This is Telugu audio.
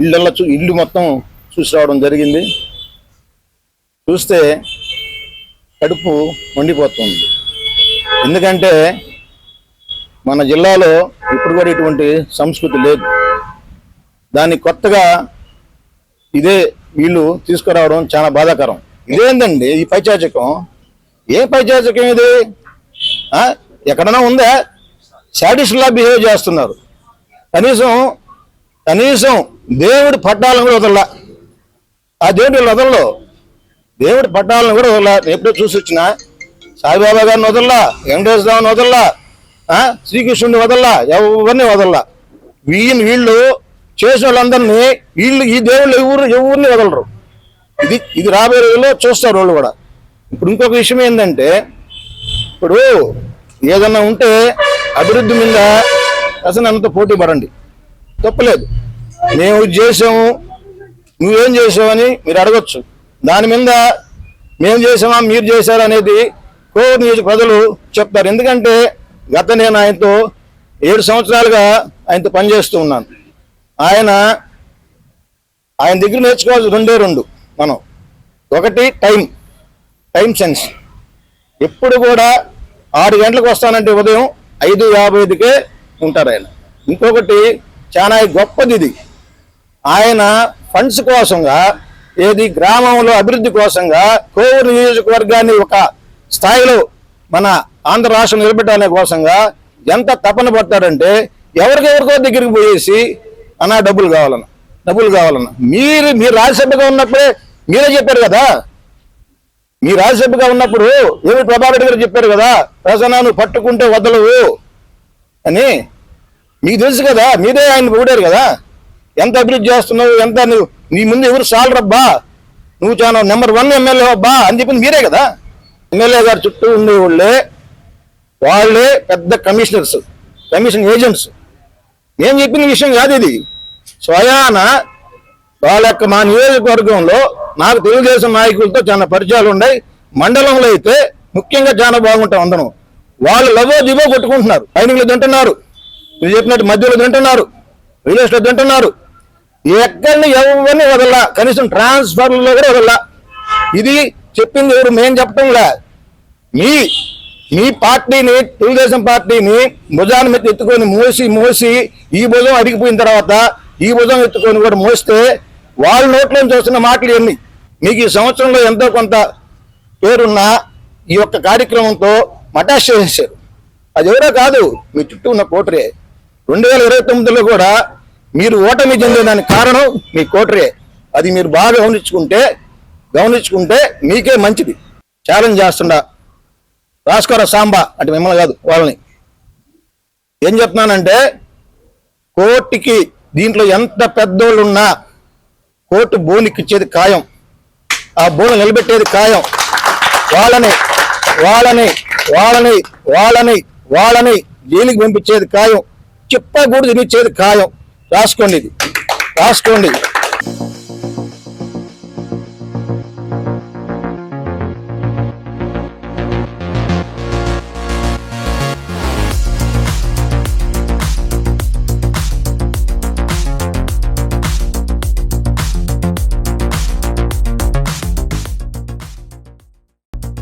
ఇళ్ళల్లో చూ ఇల్లు మొత్తం చూసి రావడం జరిగింది. చూస్తే కడుపు మండిపోతుంది. ఎందుకంటే మన జిల్లాలో ఇప్పుడు కూడా ఇటువంటి సంస్కృతి లేదు. దాన్ని కొత్తగా ఇదే వీళ్ళు తీసుకురావడం చాలా బాధాకరం. ఇదేందండి ఈ పైచాచకం? ఏ పైచాచకం ఇది? ఎక్కడన్నా ఉందా? శాడిస్ట్లా బిహేవ్ చేస్తున్నారు. కనీసం కనీసం దేవుడి పట్టాలను కూడా వదలలా. ఆ దేవుడి వదలలో దేవుడి పట్టాలను కూడా వదలలా. ఎప్పుడో చూసి వచ్చిన సాయిబాబా గారిని వదలలా వెంకటేశ్వర స్వామిని శ్రీకృష్ణుడిని వదలలా ఎవరిని వదలలా. వీళ్ళని వీళ్ళు చేసిన వాళ్ళందరినీ వీళ్ళు ఈ దేవుళ్ళు ఎవరు ఎవరిని వదలరు. ఇది ఇది రాబోయే రోజుల్లో చూస్తారు వాళ్ళు కూడా. ఇప్పుడు ఇంకొక విషయం ఏంటంటే ఇప్పుడు ఏదన్నా ఉంటే అభివృద్ధి మీద అసలు అంత పోటీ పడండి. తప్పలేదు. మేము ఇది చేసాము. నువ్వేం చేసావని మీరు అడగచ్చు. దాని మీద మేము చేసామా మీరు చేశారు అనేది కోర్ నియోజక ప్రజలు చెప్తారు. ఎందుకంటే గత నేను ఆయనతో ఏడు సంవత్సరాలుగా ఆయనతో పనిచేస్తూ ఉన్నాను. ఆయన ఆయన దగ్గర నేర్చుకోవాల్సి రెండే రెండు మనం. ఒకటి టైం టైం సెన్స్. ఎప్పుడు కూడా ఆరు గంటలకు వస్తానంటే ఉదయం ఐదు యాభై ఐదుకే ఉంటారు ఆయన. ఇంకొకటి చాలా గొప్పది ఇది ఆయన ఫండ్స్ కోసంగా ఏది గ్రామంలో అభివృద్ధి కోసంగా కోవూరు నియోజకవర్గాన్ని ఒక స్థాయిలో మన ఆంధ్ర రాష్ట్రం నిలబెట్టాలనే కోసంగా ఎంత తపన పడతాడంటే ఎవరికెవరికో దగ్గరికి పోయేసి అన్నా డబ్బులు కావాలన్న డబ్బులు కావాలన్న. మీరు మీరు రాజ్యసభగా ఉన్నప్పుడే మీరే చెప్పారు కదా. మీ రాజ్యసభగా ఉన్నప్పుడు ఏమి ప్రభాకర్ గారు చెప్పారు కదా ప్రసన్న పట్టుకుంటే వదలవు అని. మీకు తెలుసు కదా మీరే ఆయన పొగిడారు కదా? ఎంత అభివృద్ధి చేస్తున్నావు ఎంత నువ్వు నీ ముందు ఎవరు సాలరబ్బా నువ్వు చాలా నెంబర్ వన్ ఎమ్మెల్యే అబ్బా అని చెప్పింది మీరే కదా? ఎమ్మెల్యే గారు చుట్టూ ఉండే వాళ్ళే వాళ్ళే పెద్ద కమిషనర్స్ కమిషన్ ఏజెంట్స్ నేను చెప్పిన విషయం కాదు ఇది. స్వయాన వాళ్ళ యొక్క మా నియోజకవర్గంలో నాకు తెలుగుదేశం నాయకులతో చాలా పరిచయాలు ఉన్నాయి. మండలంలో అయితే ముఖ్యంగా చాలా బాగుంటాం అందరం. వాళ్ళు లవో దివో కొట్టుకుంటున్నారు. సైనికులు తింటున్నారు. మీరు చెప్పినట్టు మధ్యలో తింటున్నారు విలేజ్లో తింటున్నారు. ఎక్కడిని ఎవరిని వదల్లా కనీసం ట్రాన్స్ఫర్లో కూడా వదల్లా ఇది చెప్పింది ఎవరు మేం చెప్పటంలా మీ మీ పార్టీని తెలుగుదేశం పార్టీని భుజాన్ని మీద ఎత్తుకొని మోసి మోసి ఈ భుజం అడిగిపోయిన తర్వాత ఈ భుజం ఎత్తుకొని కూడా మోస్తే వాళ్ళ నోట్లో నుంచి మాటలు ఎన్ని మీకు ఈ సంవత్సరంలో ఎంతో కొంత పేరున్న ఈ యొక్క కార్యక్రమంతో మటాష్ చేసేసారు అది ఎవరో కాదు మీ చుట్టూ ఉన్న కోటరే. రెండు వేల ఇరవై తొమ్మిదిలో కూడా మీరు ఓటమి చెందేదానికి కారణం మీ కోటరే. అది మీరు బాగా గమనించుకుంటే గమనించుకుంటే మీకే మంచిది. ఛాలెంజ్ చేస్తుండా. రాసుకోర సాంబా అంటే మిమ్మల్ని కాదు వాళ్ళని. ఏం చెప్తున్నానంటే కోర్టుకి దీంట్లో ఎంత పెద్దోళ్ళు ఉన్నా కోర్టు బోనికి ఇచ్చేది ఖాయం. ఆ బోను నిలబెట్టేది ఖాయం. వాళ్ళని వాళ్ళని వాళ్ళని వాళ్ళని వాళ్ళని జైలుకి పంపించేది ఖాయం. చెప్పకూడదు తినిచ్చేది ఖాయం. రాసుకోండి ఇది. రాసుకోండి.